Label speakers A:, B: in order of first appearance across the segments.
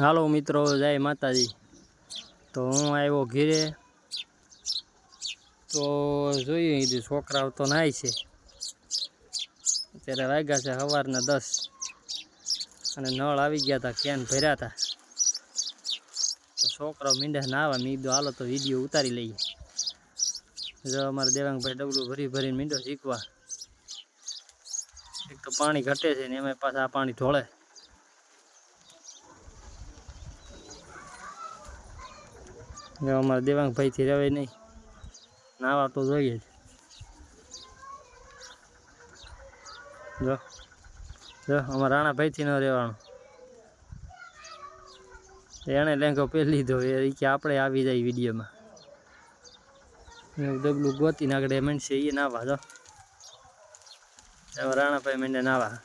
A: હાલો મિત્રો, જય માતાજી. તો હું આવ્યો ઘીરે. તો જોઈએ કીધું છોકરાઓ તો નાય છે. અત્યારે વાગ્યા છે સવારના દસ. અને નળ આવી ગયા હતા કેન ભર્યા હતા તો છોકરાઓ મીંડા ના આવે મેં કીધું હાલો તો વીડિયો ઉતારી લઈએ. જો અમારા દેવાંગભાઈ ડબલું ભરી ભરીને મીંડો શીખવા. એક તો પાણી ઘટે છે ને એમાં પાછા પાણી ઢોળે. જો અમારા દેવાંગભાઈથી રહેવે નહીં. નાવા તો જોઈએ જ. જો જો, અમારા રાણાભાઈથી ન રહેવાનું. એણે લેંઘો પહેરી લીધો. એ કે આપણે આવી જાય વિડીયોમાં. ડબલું ગોતી નાગડે મનશે એ નાવા, જો. રાણાભાઈ મને નાવા.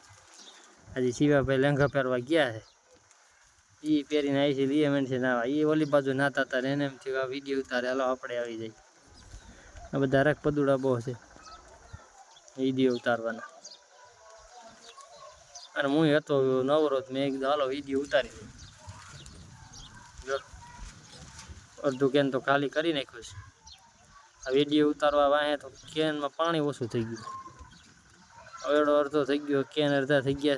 A: હજી શિવાભાઈ લેંઘા પહેરવા ગયા છે. એ પહેરીને આવી છે એ મને છે નાવા એ ઓલી બાજુ નાતા હતા ને એને એમ થયું આ વીડિયો ઉતારે, હાલો, આપણે આવી જાય આ બધા રાખ પદુડા બહુ છે. વીડિયો ઉતારવાના. અને હું હતો નવરો મેં કીધું, હાલો વીડિયો ઉતારી. અડધું કેન તો ખાલી કરી નાખ્યું છે. આ વીડિયો ઉતારવા વાંહે તો કેનમાં પાણી ઓછું થઈ ગયું. અડધો અડધો થઈ ગયો, કેન અડધા થઈ ગયા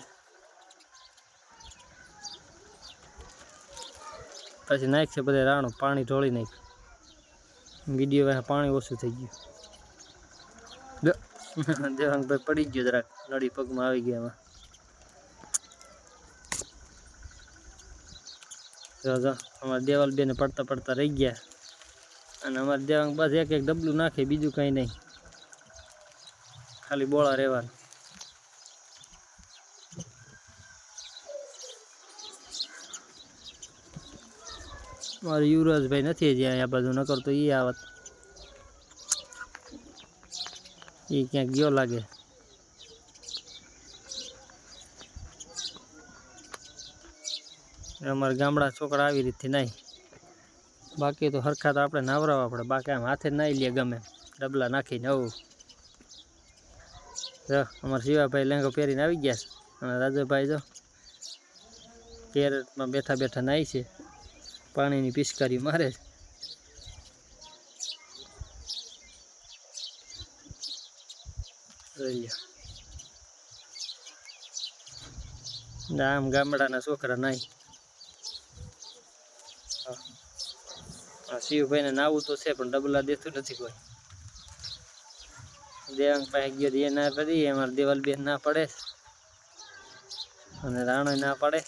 A: પછી નાખશે બધા રાણું પાણી ઢોળી નાખ્યું વીડિયો પાણી ઓછું થઈ ગયું. દેવાંગ દેવાંગભાઈ પડી ગયો જરાક નડી પગમાં આવી ગયા એમાં. અમારા દેવાલ બેને પડતા પડતા રહી ગયા. અને અમારે દેવાંગ બસ એક એક ડબલું નાખે બીજું કંઈ નહીં. ખાલી બોળા રહેવાનું. મારે યુવરાજભાઈ નથી હજી અહીંયા બાજુ, નકર તો એ આવત. એ ક્યાંક ગયો લાગે. અમારા ગામડા છોકરા આવી રીતથી નાહી બાકી તો હરખા તો આપણે નાવરાવા પડે, બાકી આમ હાથે નાઈ લે ગમે. ડબલા નાખીને આવું. જો, અમારા શિવાભાઈ લેંગો પહેરીને આવી ગયા છે. અને રાજુભાઈ જો, કેરેટમાં બેઠા બેઠા નાહી છે. પાણીની પિચકારી મારે છે. આમ ગામડાના છોકરા નહીં. શિવભાઈને નાવું તો છે, પણ ડબલા દેતું નથી કોઈ. દેવાંગ પાસે ગયો એ ના કરી અમારે દેવાલ બેન ના પડે અને રાણો ના પડે.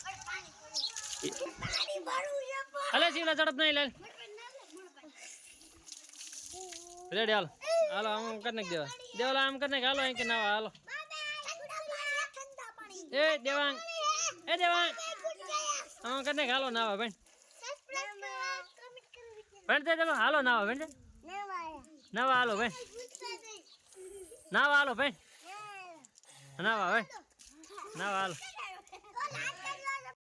A: હાલે શિવલા ઝડપ નહીં લે રેડી, હાલ. હાલો, આમ કરી નાખ દેવા. દેવાલા, આમ કરી નાખ. હાલો, અહીં કે ના હાલો. એ, દેવાંગ. એ, દેવાંગ. આમ કરી નાખ. હાલો, નાવા બેન બેન તે ચલો, હાલો, નાવા તે. નાવા, હાલો બેન નાવા, હાલો બેન નાવા બેન નાવા, હાલો.